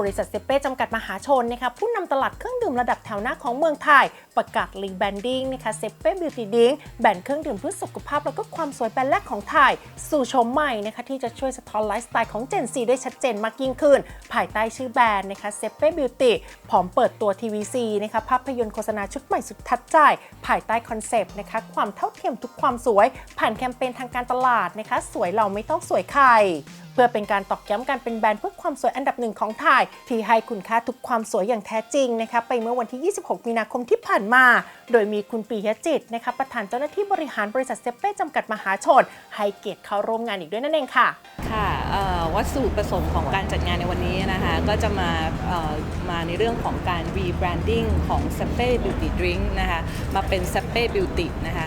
บริษัทเซเป้จำกัดมหาชนนะคะผู้นำตลาดเครื่องดื่มระดับแถวหน้าของเมืองไทย ประกาศรีแบรนดิ้งนะคะเซเป้บิวตี้ดิงแบรนด์เครื่องดื่มเพื่อสุขภาพแล้วก็ความสวยแบรนด์แรกของไทย สู่ชมใหม่นะคะที่จะช่วยสะท้อนไลฟ์สไตล์ของ Gen Z ได้ชัดเจนมากยิ่งขึ้น ภายใต้ชื่อแบรนด์นะคะเซเป้บิวตี้พร้อมเปิดตัว TVC นะคะภาพยนตร์โฆษณาชุดใหม่สุดทัดใจ ภายใต้คอนเซปต์นะคะความเท่าเทียมทุกความสวย ผ่านแคมเปญทางการตลาดนะคะสวยเราไม่ต้องสวยใคร เพื่อเป็นการตอกย้ำการเป็นแบรนด์เพื่อความสวยอันดับหนึ่งของไทย ที่ให้คุณค่าทุกความสวยอย่างแท้จริงนะคะไปเมื่อวันที่ 26 มีนาคมที่ผ่านมา โดยมีคุณปียจิตนะคะประธานเจ้าหน้าที่บริหารบริษัทเซเป้จำกัดมหาชน ให้เกียรติเข้าร่วมงานอีกด้วยนั่นเองค่ะค่ะ วัตถุประสงค์ของการจัดงานในวันนี้นะคะ ก็จะมามาในเรื่องของการ rebranding ของ s a p e Beauty Drink นะคะมาเป็น s a p e Beauty นะคะ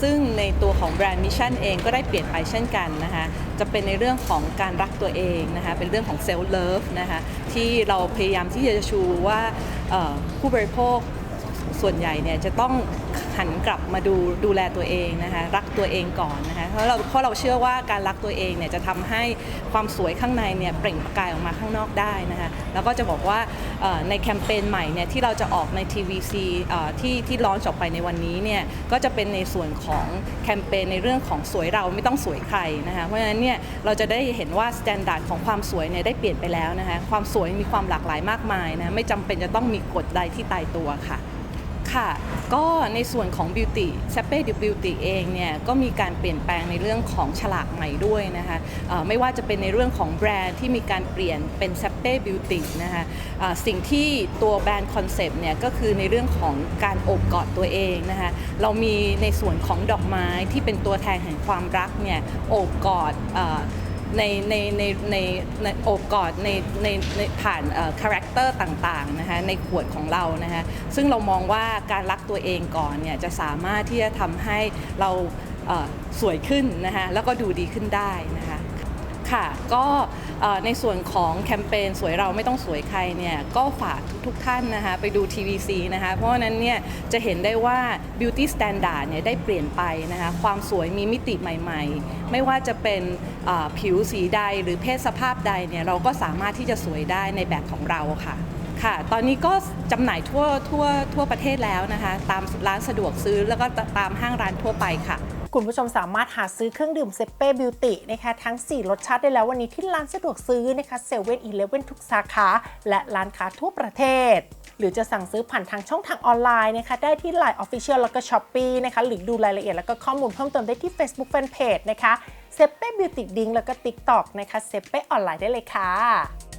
ซึ่งในตัวของแบรนด์มิชชั่นเองก็ได้เปลี่ยนไปเช่นกันนะคะจะเป็นในเรื่องของการรักตัวเองนะคะเป็นเรื่องของ self love นะคะที่เราพยายามที่จะชูว่าผู้บริโภค ส่วนใหญ่เนี่ยจะต้องหันกลับมาดูดูแลตัวเองนะคะรักตัวเองก่อนนะคะเพราะเราเพราะเราเชื่อว่าการรักตัวเองเนี่ยจะทำให้ความสวยข้างในเนี่ยเปล่งประกายออกมาข้างนอกได้นะคะแล้วก็จะบอกว่าในแคมเปญใหม่เนี่ยที่เราจะออกใน TVC ที่ที่ร้อนออกไปในวันนี้เนี่ยก็จะเป็นในส่วนของแคมเปญในเรื่องของสวยเราไม่ต้องสวยใครนะคะเพราะฉะนั้นเนี่ยเราจะได้เห็นว่าสแตนดาร์ดของความสวยเนี่ยได้เปลี่ยนไปแล้วนะคะความสวยมีความหลากหลายมากมายนะไม่จำเป็นจะต้องมีกฎใดที่ตายตัวค่ะ ค่ะ ก็ในส่วนของ Beauty s a p e Beauty เองเนี่ยก็มีการเปลี่ยนแปลงในเรื่องของฉลากใหม่ด้วยนะคะไม่ว่าจะเป็นในเรื่องของแบรนด์ที่มีการเปลี่ยนเป็น s a p e Beauty นะคะเอ่อสิ่งที่ตัวแบรนด์คอนเซปต์เนี่ยก็คือในเรื่องของการโอบกอดตัวเองนะคะเรามีในส่วนของดอกไม้ที่เป็นตัวแทนแห่งความรักเนี่ยโอบกอดอ ในในในในในโอบกอดในในในผ่านคาแรคเตอร์ต่างๆนะคะในขวดของเรานะคะซึ่งเรามองว่าการรักตัวเองก่อนเนี่ยจะสามารถที่จะทำให้เราสวยขึ้นนะคะแล้วก็ดูดีขึ้นได้นะคะ ค่ะ ก็ในส่วนของแคมเปญสวยเราไม่ต้องสวยใครเนี่ยก็ฝากทุกๆท่านนะคะไปดู TVC นะคะเพราะฉะนั้นเนี่ยจะเห็นได้ว่า beauty standard เนี่ยได้เปลี่ยนไปนะคะความสวยมีมิติใหม่ ๆ ไม่ว่าจะเป็นผิวสีใดหรือเพศสภาพใดเนี่ยเราก็สามารถที่จะสวยได้ในแบบของเราค่ะค่ะ ตอนนี้ก็จำหน่ายทั่วทั่วทั่วประเทศแล้วนะคะ ตามร้านสะดวกซื้อแล้วก็ตามห้างร้านทั่วไปค่ะ คุณผู้ชมสามารถหาซื้อเครื่องดื่มเซเป้บิวตี้นะคะทั้ง 4 รสชาติได้แล้ววันนี้ที่ร้านสะดวกซื้อนะคะเซเว่นอีเลฟเว่นทุกสาขา และร้านค้าทั่วประเทศ หรือจะสั่งซื้อผ่านทางช่องทางออนไลน์นะคะได้ที่ Line Official แล้วก็ s h อ p e e นะคะหรือดูรายละเอียดแล้วก็ข้อมูลเพิ่มเติมได้ที่ Facebook Fanpage นะคะเซเป้บิวตี้ดิงแล้วก็ TikTok นะคะเซเป้ออนไลน์ได้เลยค่ะ